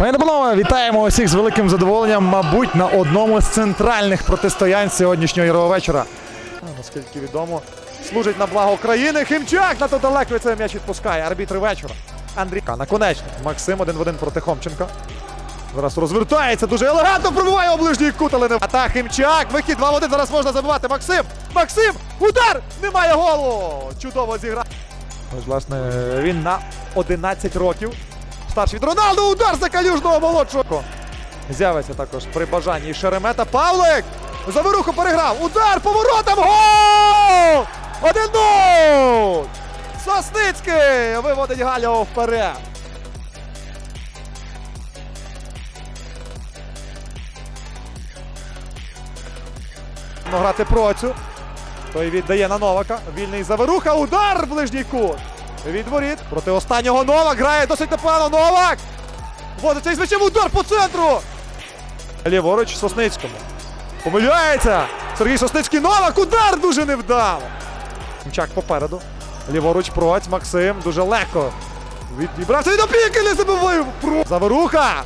Пані панове, вітаємо усіх з великим задоволенням, мабуть, на одному з центральних протистоянь сьогоднішнього ігрового вечора. Наскільки відомо, служить на благо країни. Химчак на далеко цей м'яч відпускає. Арбітр вечора. Андрійка наконечник. Максим один в один проти Хомченка. Зараз розвертається дуже елегантно, пробиває оближній кут, але не А та Химчак. Вихід 2 в 1. Зараз можна забивати. Максим! Максим! Удар! Немає голу! Чудово зіграв. Власне, він на 11 років. Старший від Роналду. Удар за калюжного молодшого. З'явиться також при бажанні Шеремета. Павлик! Заворуху переграв. Удар поворотом. Гол! 1-0! Сосницький виводить Галяву вперед. Грати процю. Той віддає на Новака. Вільний заворуха. Удар в ближній кут. Від воріт. Проти останнього Новак грає досить непогано. Новак! Вводиться із м'ячем удар по центру. Ліворуч Сосницькому. Помиляється. Сергій Сосницький Новак. Удар дуже невдало. Мчак попереду. Ліворуч проць. Максим дуже легко. Відібрався від опіки, не забивив. Заворуха.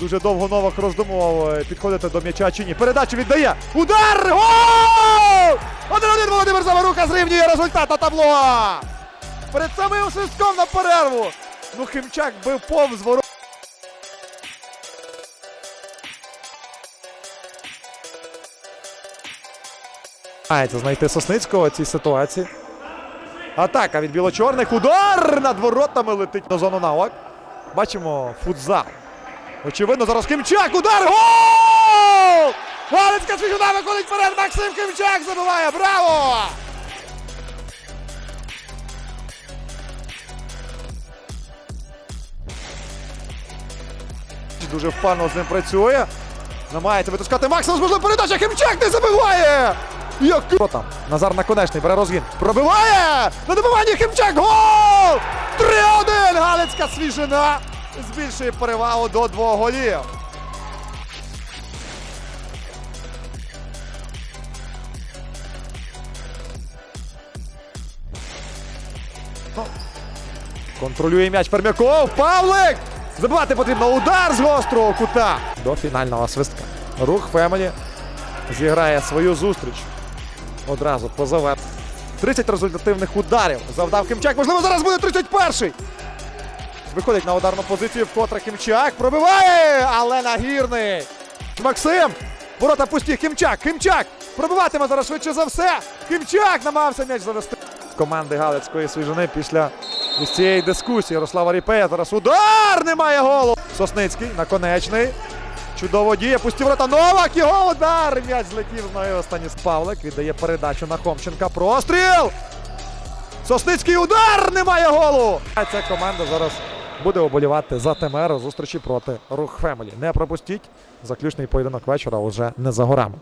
Дуже довго Новак роздумував е, підходити до м'яча чи ні. Передачу віддає. Удар! Гол! 1-1 Володимир Заворуха зрівнює результат на табло. Перед самим свистком на перерву. Ну Химчак бив повз ворот. Мається знайти Сосницького в цій ситуації. Атака від біло-чорних. Удар над воротами летить на зону навак. Бачимо футзал. Очевидно, зараз Кимчак. Удар! Гол! Галицька свіжуна виходить вперед. Максим Кимчак забиває. Браво! Дуже впевнено з ним працює. Намагається витискати Максимус, можливо, передача. Химчак не забиває! Як там? Назар Наконечний бере розгін. Пробиває! На добиванні Химчак! Гол! 3-1! Галицька свіжина збільшує перевагу до двох голів. Контролює м'яч Пермяков. Павлик! Забивати потрібно удар з гострого кута. До фінального свистка. Рух Фемелі зіграє свою зустріч. Одразу по завер. 30 результативних ударів. Завдав Кимчак. Можливо, зараз буде 31-й. Виходить на ударну позицію, вкотре Кимчак. Пробиває! Але нагірний. Максим! Ворота пусті. Кимчак! Кимчак! Пробиватиме зараз швидше за все. Кимчак намагався м'яч завести. Команди Галицької свіжини після ось цієї дискусії. Ярослава Ріпея. Зараз удар! Немає голу. Сосницький, наконечний. Чудово діє. Пусті ворота. Новак. Його удар. М'яч злетів з ноги. Останній Павлик. Віддає передачу на Хомченка. Простріл! Сосницький удар! Немає голу! Ця команда зараз буде оболівати за Темеру зустрічі проти Рух Фемелі. Не пропустіть. Заключний поєдинок вечора уже не за горами.